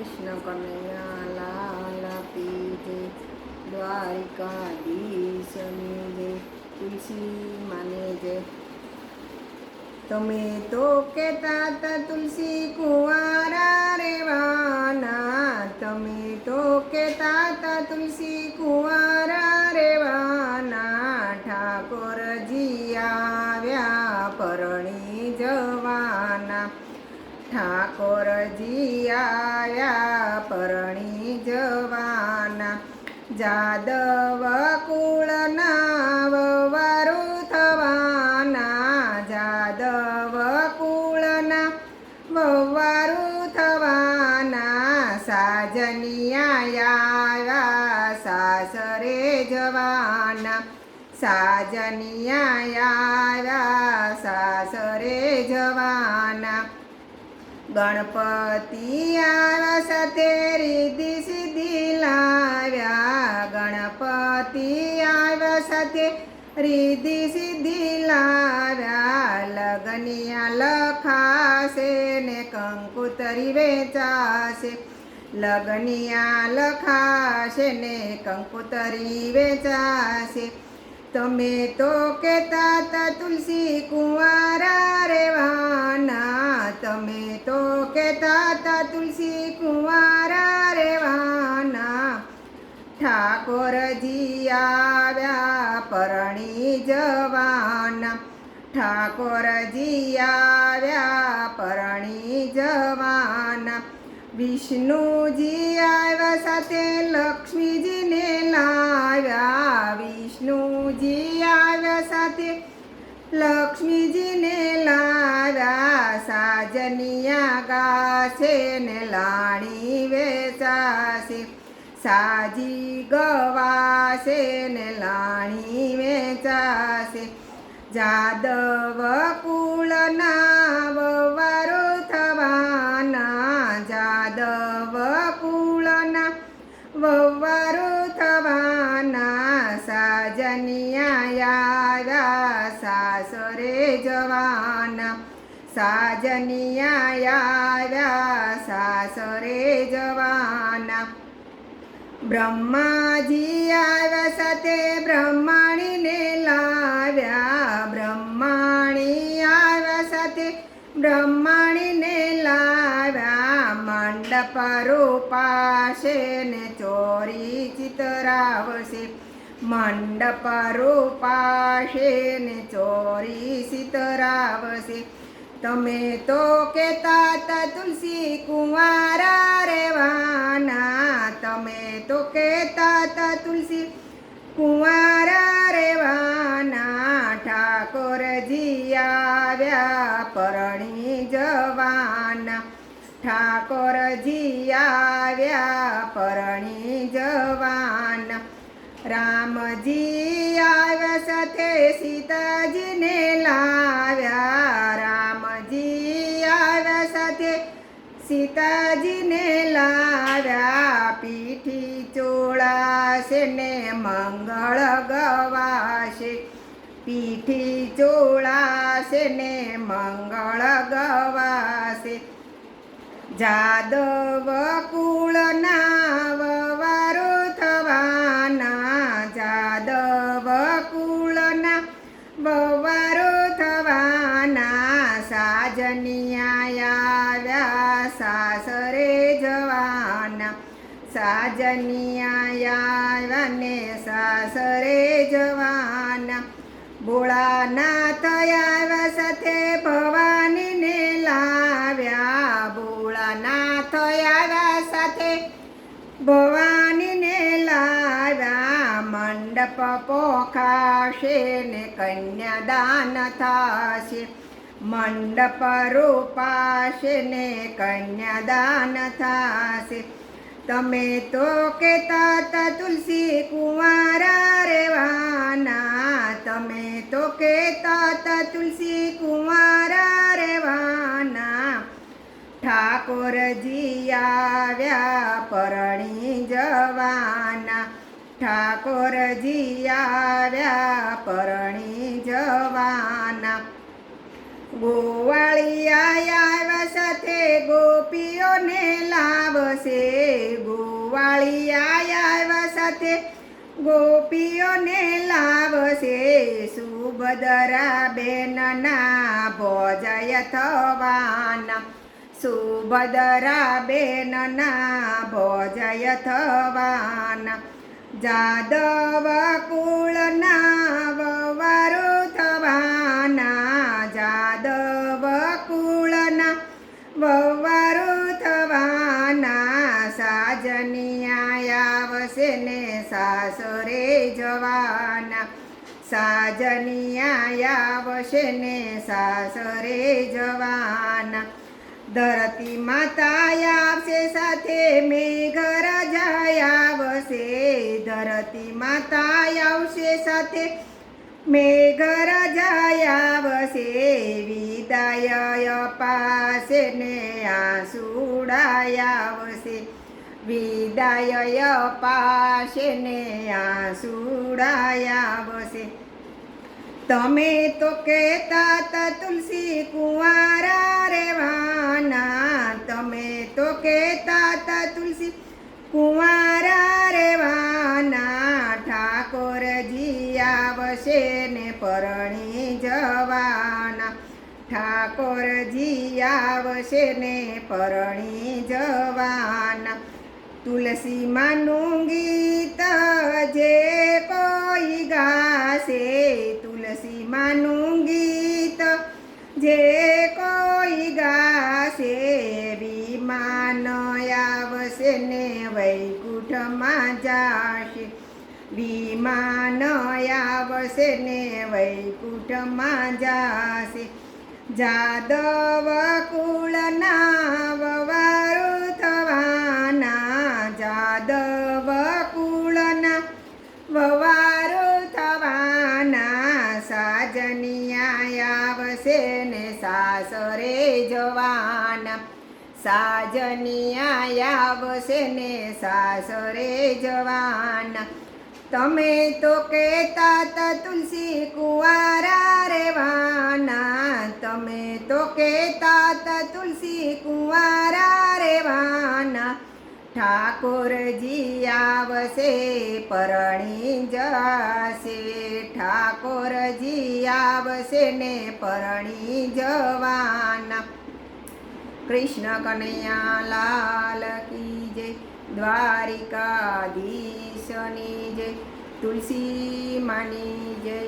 કૃષ્ણ કનૈયા લાલ કી દ્વારિકાધીશની જય તુલસી માને જય. તમે તો કહેતા હતા તુલસી કુંવારા રેવાના તમે તો કહેતા હતા તુલસી કુંવારા રેવાના ઠાકોરજી આવ્યા પરણી જવાના ઠાકોરજી આયા પરણી જવાના. જાદવ કુળના વવારુ થવાના. જાદવ કુળના વવારુ થવાના. સાજનિયા સાસરે જવાના. સાજનિયા ગણપતિ આવ્યા સાથે રીધિ સિદ્ધિ લાવ્યા. ગણપતિ આવ્યા સાથે રીધિ સિદ્ધિ લાવ્યા. લગનિયા લખાશે ને કંકુતરી વેચાશે. લગનિયા લખાશે ને કંકુતરી વેચાશે. તમે તો કહેતા તા તુલસી કુંવારા તમે તો કહેતા હતા તુલસી કુંવારા રેવાના ઠાકોરજી આવ્યા પરણી જવાના. ઠાકોરજી આવ્યા પરણી જવાના. વિષ્ણુજી આવ્યા સાથે લક્ષ્મીજીને લાવ્યા. વિષ્ણુજી આવ્યા સાથે લક્ષ્મીજીને સાજનિયા ગાશે ને લાણી વેચાશે. સાજી ગવાશે ને લાણી વેચાશે. જાદવ કુળના વવારો થવાના. જાદવ કુળના વવારો થવાના. સાજનિયા યારા સાસરે જવાના. સાજનિયા આવ્યા સાસરે જવાના બ્રહ્માજી આવ્યા સાથે બ્રહ્માણીને લાવ્યા બ્રહ્માણી આવ્યા સાથે બ્રહ્માણીને લાવ્યા મંડપ રૂપાશે ને ચોરી ચિતરાવશે મંડપ રૂપાશે ને ચોરી ચિતરાવશે તમે તો કહેતા હતા તુલસી કુંવારા રેવાના તમે તો કહેતા હતા તુલસી કુંવારા રેવાના ઠાકોરજી આવ્યા પરણી જવાના. ઠાકોરજી આવ્યા પરણી જવાના. રામજી આવ્યા સાથે સીતાજીને સીતાજીને લાવ્યા પીઠી ચોળાશે ને મંગળ ગવાશે. પીઠી ચોળાશે ને મંગળ ગવાશે. જાદવ કુળના વવારો થવાના. જાદવ કુળના વવારો થવાના. સાજનિયા સાજનિયા આવ્યા સાસરે જવાના ભોળાનાથ આવ્યા સાથે ભવાનીને લાવ્યા ભોળાનાથ આવ્યા સાથે ભવાનીને લાવ્યા મંડપ પોખાશે ને કન્યાદાન થશે મંડપ રૂપાશે ને કન્યાદાન થશે તમે તો કહેતા હતા તુલસી કુંવારા રેવાના તમે તો કહેતા હતા તુલસી કુંવારા રેવાના ઠાકોરજી આવ્યા પરણી જવાના. ઠાકોરજી આવ્યા પરણી જવાના. ગોવાળિયા ગોપીઓને લાવશે. ગોવાળિયા આવ્યા સાથે ગોપીઓને લાવશે. સુભદરા બેનના ભોજય થવાના. સુભદરા બેનના ભોજય થવાના. જાદવ કુળના વવારો થવાના. સાજનિયા આવશે ને સાસરે જવાના. ધરતી માતા આવશે સાથે મેઘર આવશે. ધરતી માતા આવશે સાથે મેઘર આવશે. વિદાય પાશે ને આંસુડાય આવશે. વિદાય પાશે ને આંસુડાય આવશે. તમે તો કહેતા તા તુલસી કુંવારા રેવાના તમે તો કહેતા તા તુલસી કુંવારા રેવાના ઠાકોરજી આવશે ને પરણી જવાના. ઠાકોરજી આવશે ને પરણી જવાના. તુલસી માનું ગીત જે કોઈ ગાશે માનું ગીત, જે કોઈ ગાશે વિમાન આવશે ને વૈકુંઠમાં જાશે. વિમાન આવશે ને વૈકુંઠમાં જાશે. જાદવ કુળના સાજનિયા ને સાસરે જવાના. સાજનિયા આવશે ને સાસરે જવાના. તમે તો કહેતા તા તુલસી કુંવારા રેવાના તમે તો કહેતા તા તુલસી કુંવારા રેવાના ઠાકોરજી આવશે પરણી જશે ઠાકોરજી આવશે ને પરણી જવાના કૃષ્ણ કનૈયા લાલ કી જય દ્વારિકાધીશની જય તુલસી માની જય